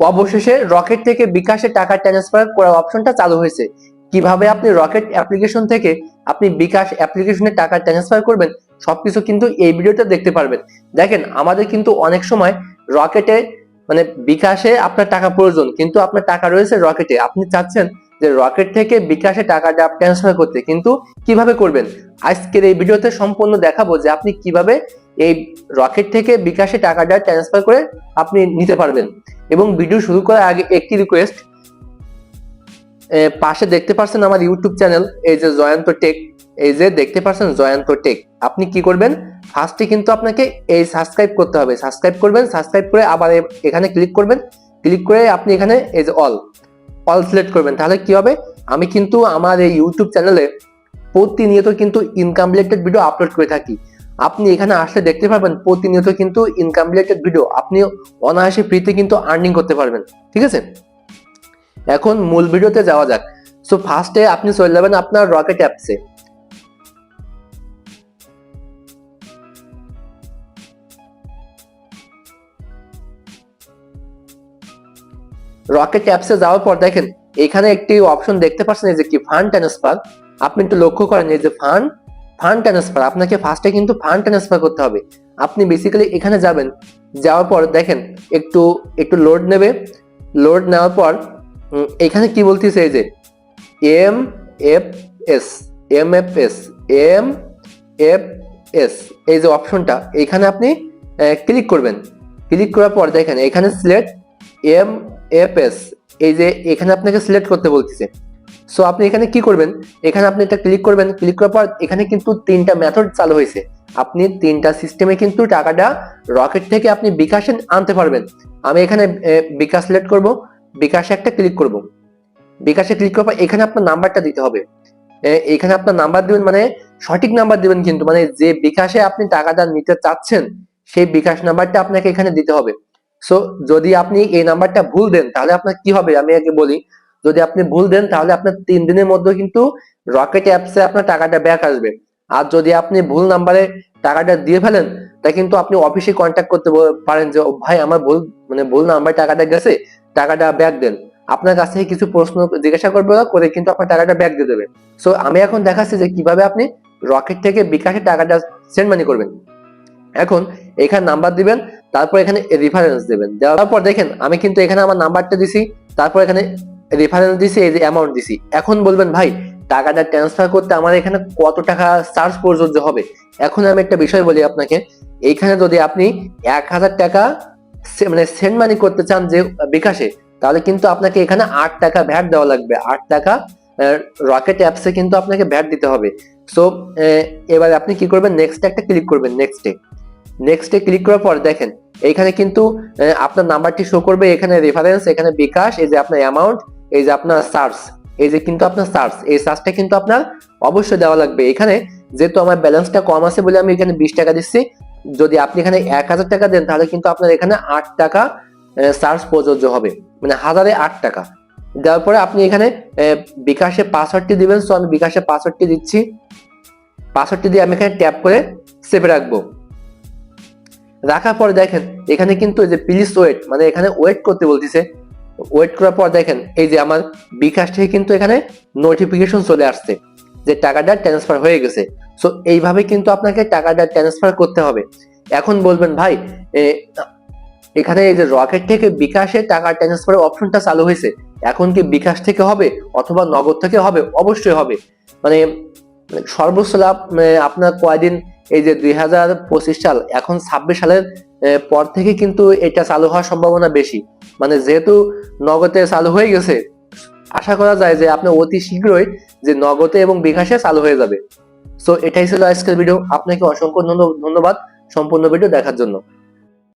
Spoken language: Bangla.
অবশেষে রকেট থেকে বিকাশে টাকা ট্রান্সফার করার অপশনটা চালু হয়েছে। কীভাবে আপনি রকেট অ্যাপ্লিকেশন থেকে আপনি বিকাশ অ্যাপ্লিকেশনে টাকা ট্রান্সফার করবেন, সবকিছু কিন্তু এই ভিডিওতে দেখতে পারবেন। দেখেন, আমাদের কিন্তু অনেক সময় রকেটে মানে বিকাশে আপনার টাকা প্রয়োজন, কিন্তু আপনার টাকা রয়েছে রকেটে। আপনি চাচ্ছেন যে রকেট থেকে বিকাশে টাকাটা ট্রান্সফার করতে, কিন্তু কীভাবে করবেন? আজকের এই ভিডিওতে সম্পূর্ণ দেখাবো যে আপনি কীভাবে এই রকেট থেকে বিকাশে টাকাটা ট্রান্সফার করে আপনি নিতে পারবেন। এবং ভিডিও শুরু করার আগে একটি রিকোয়েস্ট পাশে দেখতে পাচ্ছেন আমার ইউটিউব চ্যানেল এই যে জয়ন্ত টেক এই যে দেখতে পাচ্ছেন জয়ন্ত টেক আপনি কি করবেন? ফার্স্টে কিন্তু আপনাকে এই সাবস্ক্রাইব করতে হবে। সাবস্ক্রাইব করবেন সাবস্ক্রাইব করে আবার এখানে ক্লিক করবেন। ক্লিক করে আপনি এখানে এই যে অল অল সিলেক্ট করবেন। তাহলে কি হবে? আমি কিন্তু আমার এই ইউটিউব চ্যানেলে প্রতিনিয়ত কিন্তু ইনকাম রিলেটেড ভিডিও আপলোড করে থাকি। আপনি এখানে আসলে দেখতে পারবেন প্রতিনিয়ত কিন্তু ইনকাম রিলেটেড ভিডিও আপনি অনায়াসে ফ্রিতে কিন্তু আর্নিং করতে পারবেন, ঠিক আছে? এখন মূল ভিডিওতে যাওয়া যাক। সো ফার্স্টে আপনি চলে যাবেন আপনার রকেট অ্যাপসে রকেট অ্যাপসে যাওয়ার পর দেখেন, এখানে একটি অপশন দেখতে পাচ্ছেন, এই যে কি ফান্ড ট্রান্সফার আপনি একটু লক্ষ্য করেন, এই যে ফান্ড ফান্ড ট্রান্সফার আপনাকে ফার্স্টে কিন্তু ফান্ড ট্রান্সফার করতে হবে। আপনি বেসিক্যালি এখানে যাবেন, যাওয়ার পর দেখেন, একটু একটু লোড নেবে। লোড নেওয়ার পর এখানে কি বলতেছে এই যে M F S M F S M F S এই যে অপশনটা এখানে আপনি ক্লিক করবেন। ক্লিক করার পর দেখেন, এখানে সিলেক্ট এম এফ এস এই যে এখানে আপনাকে সিলেক্ট করতে বলতেছে। সো আপনি এখানে কি করবেন? এখানে আপনি এটা ক্লিক করবেন। ক্লিক করার পর এখানে কিন্তু তিনটা মেথড চালু হয়েছে। আপনি তিনটা সিস্টেমে কিন্তু টাকাটা রকেট থেকে আপনি বিকাশে আনতে পারবেন। আমি এখানে বিকাশ সিলেক্ট করব। বিকাশে একটা ক্লিক করব। বিকাশে ক্লিক করার পর এখানে আপনার নাম্বারটা দিতে হবে। এখানে আপনার নাম্বার দিবেন মানে সঠিক নাম্বার দিবেন কিন্তু। মানে যে বিকাশে আপনি টাকাটা নিতে চাচ্ছেন, সেই বিকাশ নাম্বারটা আপনাকে এখানে দিতে হবে। সো যদি আপনি এই নাম্বারটা ভুল দেন, তাহলে আপনার কি হবে? আমি আগে বলি যদি আপনি ভুল দেন, তাহলে আপনার তিন দিনের মধ্যে কিন্তু রকেট অ্যাপসে আপনার টাকাটা ব্যাক আসবে। আর যদি আপনি ভুল নাম্বারে টাকাটা দিয়ে ফেলেন, তা কিন্তু আপনি অফিসে কন্ট্যাক্ট করতে পারেন যে ভাই, আমার ভুল মানে ভুল নাম্বার টাকাটা গেছে, টাকাটা ব্যাক দেন। আপনার কাছ থেকে কিছু প্রশ্ন জিজ্ঞাসা করবে করে কিন্তু আপনার টাকাটা ব্যাক দিয়ে দেবে। সো আমি এখন দেখাচ্ছি যে কীভাবে আপনি রকেট থেকে বিকাশে টাকাটা সেন্ড মানি করবেন। এখন এখানে নাম্বার দিবেন, তারপর এখানে রেফারেন্স দেবেন। দেওয়ার পর দেখেন, আমি কিন্তু এখানে আমার নাম্বারটা দিছি, তারপর এখানে রেফারেন্স দিছি, এই যে অ্যামাউন্ট দিছি। এখন বলবেন, ভাই, টাকাটা ট্রান্সফার করতে আমার এখানে কত টাকা চার্জ প্রযোজ্য হবে? এখন আমি একটা বিষয় বলি আপনাকে এইখানে যদি আপনি এক হাজার টাকা মানে সেন্ড মানি করতে চান যে বিকাশে, তাহলে কিন্তু আপনাকে এখানে আট টাকা ভ্যাট দেওয়া লাগবে। আট টাকা রকেট অ্যাপসে কিন্তু আপনাকে ভ্যাট দিতে হবে। সো এবার আপনি কি করবেন? নেক্সট একটা ক্লিক করবেন নেক্সটে নেক্সটে ক্লিক করার পর দেখেন এইখানে কিন্তু আপনার নাম্বারটি শো করবে, এখানে রেফারেন্স এখানে বিকাশ, এই যে আপনার অ্যামাউন্ট এই যে আপনার সার্চ এই যে কিন্তু আপনার সার্চ এই সার্চটা কিন্তু আপনার অবশ্যই দেওয়া লাগবে। এখানে যেহেতু আমার ব্যালেন্সটা কম আছে বলে আমি এখানে বিশ টাকা দিচ্ছি, যদি আপনি এখানে এক হাজার টাকা দেন, তাহলে কিন্তু আপনার এখানে আট টাকা সার্চ প্রযোজ্য হবে। মানে হাজারে আট টাকা। দেওয়ার পরে আপনি এখানে বিকাশে পাসওয়ার্ডটি দিবেন সো আমি বিকাশে পাসওয়ার্ডটি দিচ্ছি। পাসওয়ার্ডটি দিয়ে আমি এখানে ট্যাপ করে সেভে রাখব। রাখার পরে দেখেন, এখানে কিন্তু এই যে প্লিজ ওয়েট মানে এখানে ওয়েট করতে বলতেছে। ওয়েট করার পর দেখেন, এই যে আমার বিকাশ থেকে কিন্তু এখানে নোটিফিকেশন চলে আসছে যে টাকাটা ট্রান্সফার হয়ে গেছে। সো এইভাবে কিন্তু আপনাকে টাকাটা ট্রান্সফার করতে হবে। এখন বলবেন, ভাই এখানে এই যে রকেট থেকে বিকাশে টাকা ট্রান্সফারের অপশনটা চালু হয়েছে, এখন কি বিকাশ থেকে হবে অথবা নগদ থেকে হবে? অবশ্যই হবে। মানে মানে সর্বোচ্চ লাভ মানে আপনার কয়দিন এই যে দুই হাজার পঁচিশ সাল, এখন ছাব্বিশ সালের পর থেকে কিন্তু এটা চালু হওয়ার সম্ভাবনা বেশি। মানে যেহেতু নগদে চালু হয়ে গেছে, আশা করা যায় যে আপনি অতি শীঘ্রই যে নগদে এবং বিকাশে চালু হয়ে যাবে। সো এটাই ছিল আজকের ভিডিও আপনাকে অসংখ্য ধন্য- ধন্যবাদ সম্পূর্ণ ভিডিও দেখার জন্য।